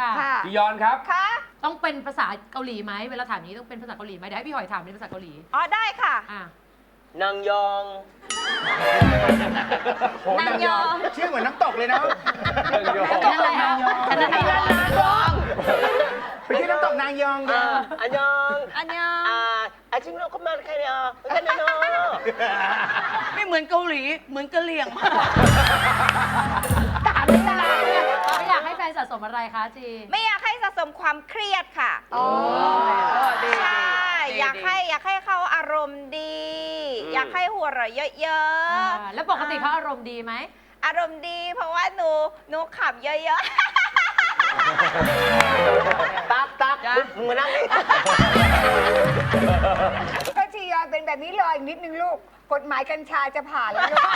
ค่ะ ค่ะจียอนครับ ค่ะต้องเป็นภาษาเกาหลีไหมเวลาถามนี้ต้องเป็นภาษาเกาหลีไหมเดี๋ยวให้พี่หอยถามเป็นภาษาเกาหลี อ๋อได้ค่ะ อะ นางยอง โหนางยอง ชื่อเหมือนน้ำตกเลยนะนั่นอะไรคะอันนั้นนางยองไปที่น้ำตกนางยองกัอ่านอันยองอันยองอ่าอาจริงเราก็มาแค่เนี้ยแค่นี้เนาะไม่เหมือนเกาหลี เหมือนกะเหรี่ยงถามไม่ได้ ไม่อยากให้แฟนสะสมอะไรคะจี ไม่อยากให้สะสมความเครียดค่ะ อ๋อดีใช่ ดีอยากให้อยากให้เขาอารมณ์ดีอยากให้หัวเราะเยอ่าอะแล้วปกติเขาอารมณ์ดีไหมๆอารมณ์ดี เพราะว่าหนูหนูขับเยอะตักตักมึงมึงมานั่งนี่ก็จียอนเป็นแบบนี้รออีกนิดนึงลูก กฎหมายกัญชาจะผ่านแล้วลูก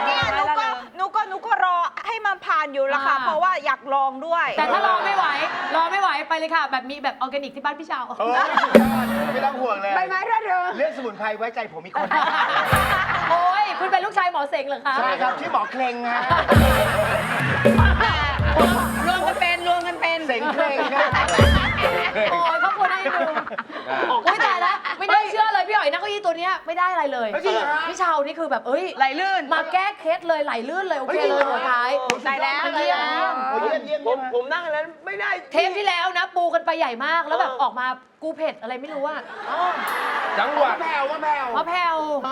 ๆเนี่ยหนูก็หนูก็หนูก็รอให้มันผ่านอยู่ละค่ะ อ่า เพราะว่าอยากลองด้วย แต่ถ้ารอไม่ไหว รอไม่ไหวไปเลยค่ะ แบบมีแบบออร์แกนิกที่บ้านพี่เชาวโอ้ยสุดยอดไม่ต้องห่วงเลย ใบไม้ระเริง เรื่องสมุนไพรไว้ใจผมอีกคน โอ้ยคุณเป็นลูกชายหมอเสงเหรอคะ ใช่ครับชื่อหมอเคลงฮะรวมกันเป็นรวมกันเป็น เสงเคลงครับ โอ้ยเขาควรให้ดูอุ้ พี่หอยนักเก้าอี้ตัวเนี้ยไม่ได้อะไรเลยจริงเหรอฮะพี่เชาวนี่คือแบบเอ้ยไหลลื่นมาแก้เคล็ดเลยไหลลื่นเลยโอเคเลยหัวท้ายตายแล้ว เยี่ยมโอ้ยเยี่ยมเยี่ยมผเยี่ยมมผมนั่งอันนั้นไม่ได้ เทปที่แล้วนะปูกันไปใหญ่มากแล้วแบบเออ ออกมากูเผ็ดอะไรไม่รู้อะจังหวัด แผ่วว่าแผ่ว มะแพรวเอ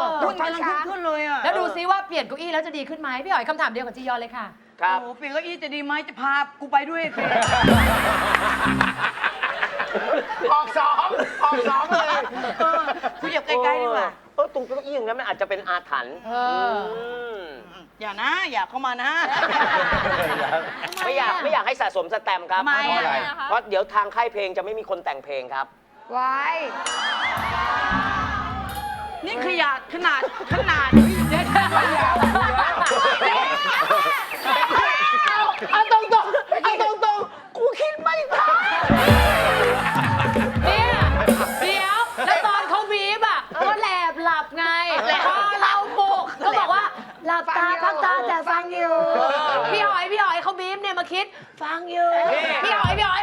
อคุณกำลังขึ้นเลยอะแล้วดูซิว่าเปลี่ยนเก้าอี้แล้วจะดีขึ้นไหมพี่หอยคำถามเดียวกับจียอนเลยค่ะ ครับ โอ้โหเปลี่ยนเก้าอี้จะดีไหมจะพากูไปด้วยสิออกสอง ออกสองเลยกูเหยียบใกล้ๆดีกว่า เออตรงเก้าอี้อย่างนั้นมันอาจจะเป็นอาถรรพ์เออ มอย่านะ อย่าเข้ามานะ ไม่อยากไม่อยากให้สะสมสแตมป์ครับทำไมอะ เพราะเดี๋ยวทางค่ายเพลงจะไม่มีคนแต่งเพลงครับไว้นี่ขยะขนาดขนาด หลับตาพักตาแต่ฟังอยู่ พี่หอยพี่หอยเขาบีบเนี่ยมาคิด ฟังอยู่ พี่หอยพี่หอย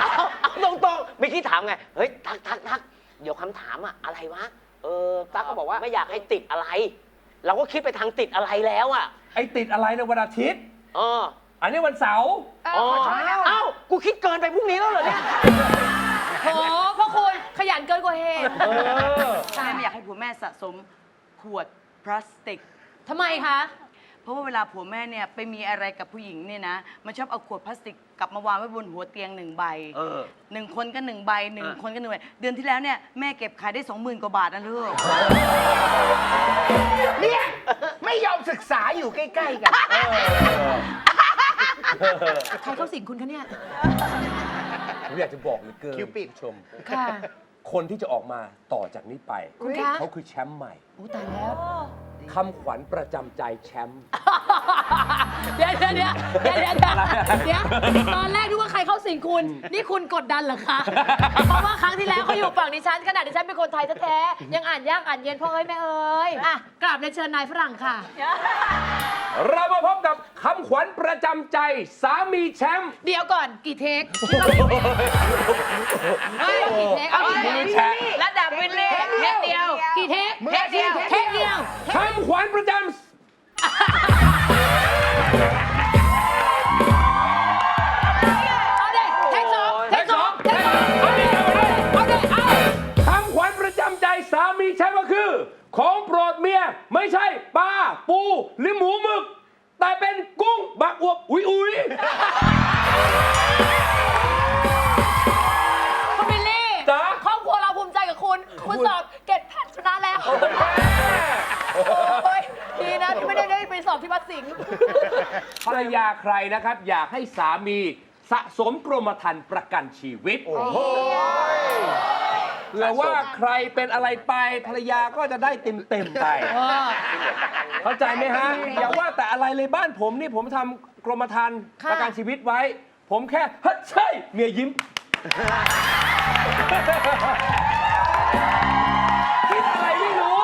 เอาเอาตรงตรงๆเมื่อกี้ถามไง เฮ้ยทักทักทักเดี๋ยวคำถามอะอะไรวะ เออตั๊กก็บอกว่าไม่อยากให้ติดอะไร เราก็คิดไปทางติดอะไรแล้วอะไอติดอะไรในวันอาทิตย์ เอออันนี้วันเสาร์อ๋อเอ้ากูคิดเกินไปพรุ่งนี้แล้วเหรอเนี่ย โหพ่อคุณขยันเกินกว่าเหตุเออแม่ไม่อยากให้ผัวแม่สะสมขวด พลาสติก ทำไมคะ เพราะว่าเวลาผัวแม่เนี่ยไปมีอะไรกับผู้หญิงเนี่ยนะ มันชอบเอาขวดพลาสติกกลับมาวางไว้บนหัวเตียงหนึ่งใบเออ หนึ่งคนก็หนึ่งใบหนึ่งอะคนก็หนึ่งใบเดือนที่แล้วเนี่ยแม่เก็บขายได้สองหมื่นกว่าบาทนะลูก เนี่ยไม่ยอมศึกษาอยู่ใกล้ ๆ กัน ใครเข้าสิงคุณคะเนี่ย ผมอยากจะบอกเหลยเกินคิวปิดณผู้ชม ค่ะ คนที่จะออกมาต่อจากนี้ไป คุณคะเขาคือแชมป์ใหม่โอ้ตายแล้ว คำขวัญประจำใจแชมป์ เดี๋ยวเดี๋ยวเดี๋ยวเดี๋ยวเดี๋ยวเดี๋ยวเดี๋ยวตอนแรกนึกว่าใคร เข้าสิงคุณ นี่คุณกดดันเหรอคะ เพราะว่าครั้งที่แล้วเขาอยู่ฝั่งดิฉันขนาดดิฉันเป็นคนไทยแท้ๆยังอ่านยากอ่านเย็นพ่อเอ้ยแม่เอ้ยอะกราบในเชิญนายฝรั่งค่ะ เรามาพบกับคำขวัญประจำใจ สามีแชมป์เดี๋ยวก่อนกี่เทคเฮ้ยกี่เทคเอากี่เทคแชร์ระดับวินเล่เทปเดียวกี่เทคมืออาชีพเทคเดียว คำขวัญประจำ ชมป์ก็คือ ของโปรดเมียไม่ใช่ปลาปูหรือหมูหมึก แต่เป็นกุ้งบักอวบอุยอุยคุณบิลลี่จ๊ะครอบครัวเราภูมิใจกับคุณ คุณสอบเกรดแพทย์ชนะแล้วโอ้ยดีนะที่ไม่ได้ได้ไปสอบที่วัดสิงห์ภรรยาใครนะครับ อยากให้สามีสะสมกรมธรรม์ประกันชีวิต โอ้โหเผื่อว่าใครเป็นอะไรไปภรรยาก็จะได้เต็มเต็มๆไป เข้าใจไหมฮะ อย่าว่าแต่อะไรเลยบ้านผมนี่ผมทำกรมธรรม์ค่ะ ประกันชีวิตไว้ ผมแค่เฮ้ยใช่เมียยิ้มคิดอะไรไม่รู้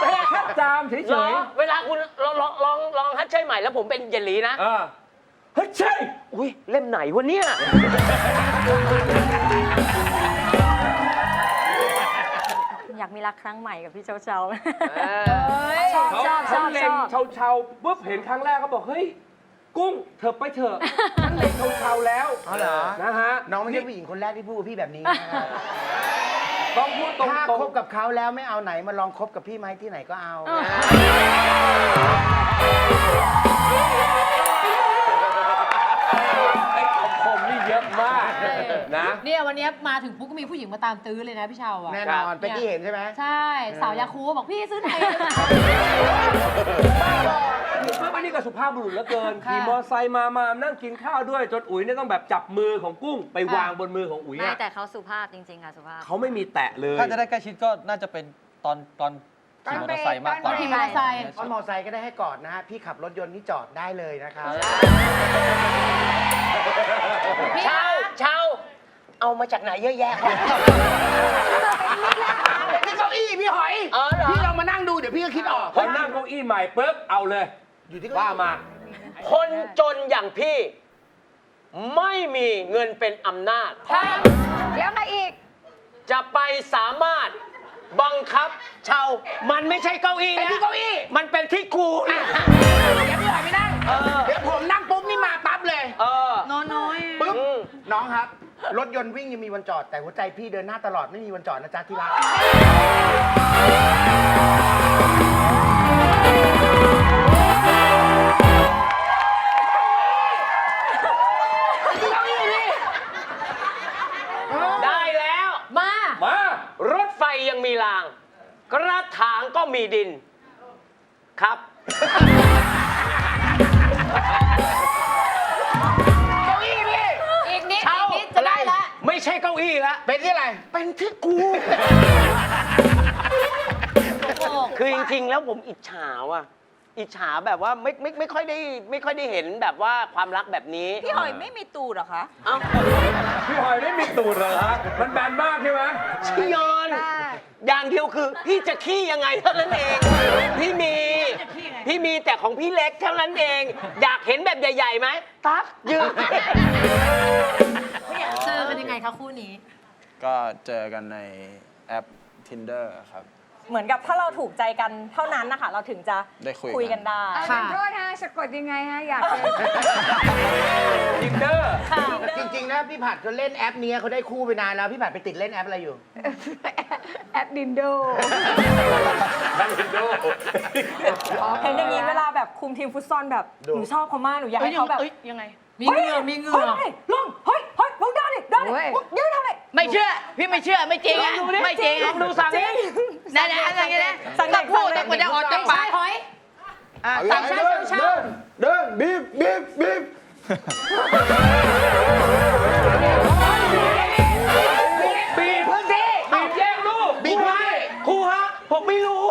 แต่แค่จามเฉเหรอยเวลาคุณลองลองลองลองดใช่ใหม่แล้วผมเป็นเยนหลีนะเออเฮ้ยใช่ อุ้ยเล่มไหนวะเนี่ย อยากมีรักครั้งใหม่กับพี่เจ้าเจ้าชอบเขาชอบชเขาอบเล็ชงอบเชาเชาๆปุ๊บเห็นครั้งแรกเขาบอกเฮ้ยกุ้งเถอะไปเถอะฉันเล็งเชาเชาๆแล้วอ๋อเหรอ นะฮะน้องไม่ใช่ผู้หญิงคนแรกที่พูดกับพี่แบบนี้นะครับต้องพูดตรงถ้าตรงคบกับเขาแล้วไม่เอาไหนมาลองคบกับพี่ไหมที่ไหนก็เอาไอ้คำค มนี่เยอะมากนะ เนี่ยวันนี้มาถึงปุ๊บก็มีผู้หญิงมาตามตื้อเลยนะพี่เชาวอะ แน่นอนเป็นที่เห็นใช่ไหมใช่ สาวยาคูบอกพี่ซื้อไหนเมื่อวันนี้ก็สุภาพบุรุษเหลือเกินค่ะขี่มอไซค์มามานั่งกินข้าวด้วยจนอุ๋ยเนี่ยต้องแบบจับมือของกุ้งไปค่ะ วางบนมือของอุ๋ยไม่อะแต่เขาสุภาพจริงๆค่ะสุภาพ เขาไม่มีแตะเลย ถ้าจะได้ใกล้ชิดก็น่าจะเป็นตอนตอน ขี่มอเตอร์ไซค์มากกว่า ตอนขี่มอเตอร์ไซค์เพราะมอไซค์ก็ได้ให้กอดนะฮะ พี่ขับรถยนต์นี่จอดได้เลยนะครับเช่าเช่าเอามาจากไหนเยอะแยะวะนี่เก้าอี้พี่หอย อ๋อเหรอพี่ลองมานั่งดูเดี๋ยวพี่ก็คิดออกพอนั่งเก้าอี้ใหม่ปุ๊บเอาเลยอยู่ที่ว่ามา คนจนอย่างพี่ ไม่มีเงินเป็นอำนาจ แล้วมาอีก จะไปสามารถ บังคับเช่ามันไม่ใช่เก้าอี้เป็นนะที่เก้าอี้มันเป็นที่กูเนี่ยเดี๋ยวพี่หอยไม่นั่งเออเดี๋ยวผมนั่งปุ๊บนี่มาปั๊บเลยเออน้อยน้อยปุ๊บอืม น้องครับ รถยนต์วิ่งยังมีวันจอด แต่หัวใจพี่เดินหน้าตลอดไม่มีวันจอดนะจ๊ะที่รัก ยังมีราง กระถางก็มีดิน ครับเก้าอี้พี่อีกนิดเช่าอีกนิดจะได้ละไม่ใช่เก้าอี้ละเป็นที่อะไร เป็นที่กู คือจริงๆ แล้วผมอิจฉาว่ะ อิจฉาแบบว่าไม่ไม่ไม่ค่อยได้ไม่ค่อยได้เห็นแบบว่าความรักแบบนี้พี่หอยไม่มีตูดเหรอคะ เอ้าพี่หอยไม่มีตูดเหรอฮะมันแบนมากใช่ไหมพี่ยอน อย่างเดียวคือพี่จะขี้ยังไงเท่านั้นเอง พี่มี พี่มีแต่ของพี่เล็กเท่านั้นเอง อยากเห็นแบบใหญ่ๆไหมตั๊กยืน เจอกันยังไงคะคู่นี้ ก็เจอกันในแอป Tinder ครับ เหมือนกับถ้าเราถูกใจกันเท่านั้นนะคะ เราถึงจะได้คุยคุยกักันนได้ เอาขอโทษฮะสะกดยังไงฮะอยากเจอ ทินเดอร์จริงๆนะพี่ผัดเขาเล่นแอปนี้เขาได้คู่ไปนานแล้ว พี่ผัดไปติดเล่นแอปอะไรอยู่ แอปดินโดนั่นทินโดเห็นอย่างนี้เวลาแบบคุมทีมฟุตซอลแบบดูหนูชอบเขามากหนูอยากให้เขาแบบเอ้ยยังไง มีเหงื่อมีเหงื่อเฮ้ยลงเฮ้ยเฮ้ยลงได้ดิได้ดิโอ้ยยืนทำไมไม่เชื่อ พี่ไม่เชื่อไม่จริงอะไม่จริงลอะองดูสั่งจริงนั่นนะอะไรเงี้ยนะสั่งเด็ต้อกงพูดสั่งเด็กแต่กว่าจะออกจากปากหอยอะต่างชาติเช่าเช่าเดินบีบบีบบีบบี ผมไม่รู้